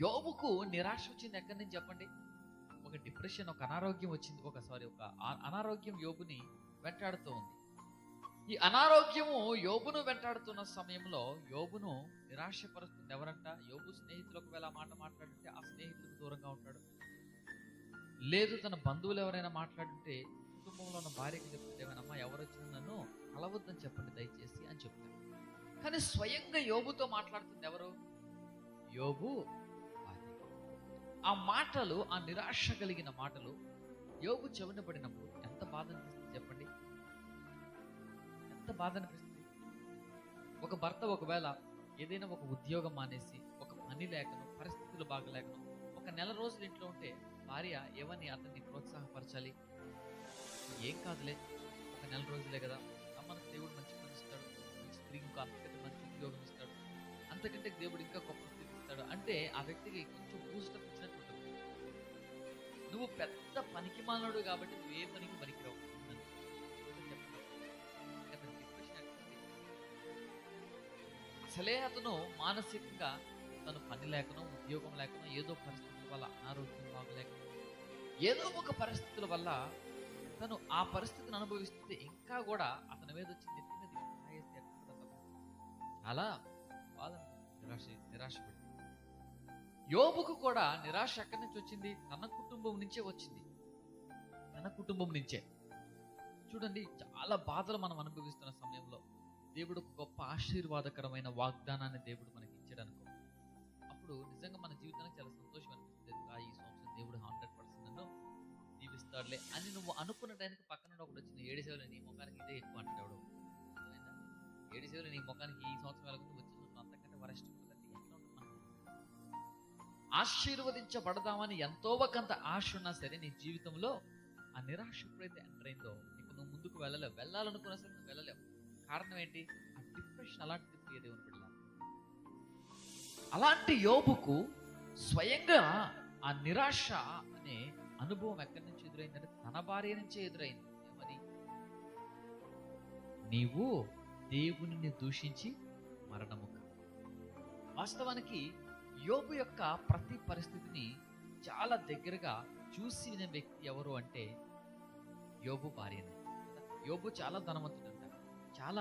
యోబుకు నిరాశ వచ్చింది ఎక్కడి నుంచి చెప్పండి? ఒక డిప్రెషన్ ఒక అనారోగ్యం వచ్చింది. ఒక సారీ ఒక అనారోగ్యం యోగుని వెంటాడుతూ ఉంది. ఈ అనారోగ్యము యోబును వెంటాడుతున్న సమయంలో యోబును నిరాశపరుస్తుంది. ఎవరంట? యోబు స్నేహితులు ఒకవేళ మాట మాట్లాడితే ఆ స్నేహితులకు దూరంగా ఉంటాడు. లేదు తన బంధువులు ఎవరైనా మాట్లాడుంటే కుటుంబంలో ఉన్న భార్యకి చెప్తుంటే అమ్మా ఎవరు వచ్చినా నన్ను కలవద్దని చెప్పండి దయచేసి అని చెప్తాడు. కానీ స్వయంగా యోబుతో మాట్లాడుతుంది ఎవరు? యోబు ఆ మాటలు ఆ నిరాశ కలిగిన మాటలు యోగు చెవిన పడినప్పుడు ఎంత బాధ అనిపిస్తుంది చెప్పండి? ఎంత బాధ అనిపిస్తుంది? ఒక భర్త ఒకవేళ ఏదైనా ఒక ఉద్యోగం మానేసి ఒక పని లేకను పరిస్థితులు బాగలేకను ఒక నెల రోజులు ఇంట్లో ఉంటే భార్య ఏమని అతన్ని ప్రోత్సాహపరచాలి? ఏం కాదులే ఒక నెల రోజులే కదా. మనకు దేవుడు మంచి పని ఇస్తాడు ఈ స్త్రీకి ఇంకా అంతకంటే మంచి ఉద్యోగం ఇస్తాడు. అంతకంటే దేవుడు ఇంకా గొప్ప స్థితి ఇస్తాడు. అంటే ఆ వ్యక్తికి కొంచెం బూస్టప్ నువ్వు పెద్ద పనికి మానవుడు కాబట్టి నువ్వు ఏ పనికి పనికిరావు అసలే అతను మానసికంగా తను పని లేకనో ఉద్యోగం లేకనో ఏదో పరిస్థితుల వల్ల అనారోగ్యం బాగలేక ఏదో ఒక పరిస్థితుల వల్ల తను ఆ పరిస్థితిని అనుభవిస్తుంటే ఇంకా కూడా అతని మీద వచ్చి నెత్తి మీద చాలా బాధ నిరాశ నిరాశపడి యోబుకు కూడా నిరాశ ఎక్కడి నుంచి వచ్చింది? తన కుటుంబం నుంచే వచ్చింది. తన కుటుంబం నుంచే. చూడండి చాలా బాధలు మనం అనుభవిస్తున్న సమయంలో దేవుడు ఒక గొప్ప ఆశీర్వాదకరమైన వాగ్దానాన్ని దేవుడు మనకి ఇచ్చాడు అనుకో అప్పుడు నిజంగా మన జీవితానికి చాలా సంతోషం అనిపిస్తుంది. ఈ సంవత్సరం దేవుడు హండ్రెడ్ పర్సెంట్ నన్ను దీవిస్తాడులే అని నువ్వు అనుకున్న టైంకి పక్కన ఒకటి వచ్చిన ఏడు సేవలు నీ ముఖానికి ఇదే ఎక్కువ అంటాడు ఏడు సేవలు నీ ముఖానికి ఈ సంవత్సరం వెళ్ళకుండా ఆశీర్వదించబడదామని ఎంతో ఒకంత ఆశ ఉన్నా సరే నీ జీవితంలో ఆ నిరాశ ఎప్పుడైతే ఎంటర్ అయిందో ఇప్పుడు నువ్వు ముందుకు వెళ్ళలేవు వెళ్ళాలనుకున్నా సరే నువ్వు వెళ్ళలేవు. కారణం ఏంటి? ఆ డిప్రెషన్ అలాంటి దేవుని బిడ్డ. అలాంటి యోబుకు స్వయంగా ఆ నిరాశ అనే అనుభవం ఎక్కడి నుంచి ఎదురైందంటే తన భార్య నుంచే ఎదురైంది. ఏమని నీవు దేవుని దూషించి మరణము వాస్తవానికి యోబు యొక్క ప్రతి పరిస్థితిని చాలా దగ్గరగా చూసి వినే వ్యక్తి ఎవరు అంటే యోబు భార్యనే యోబు చాలా ధనవంతుడంట. చాలా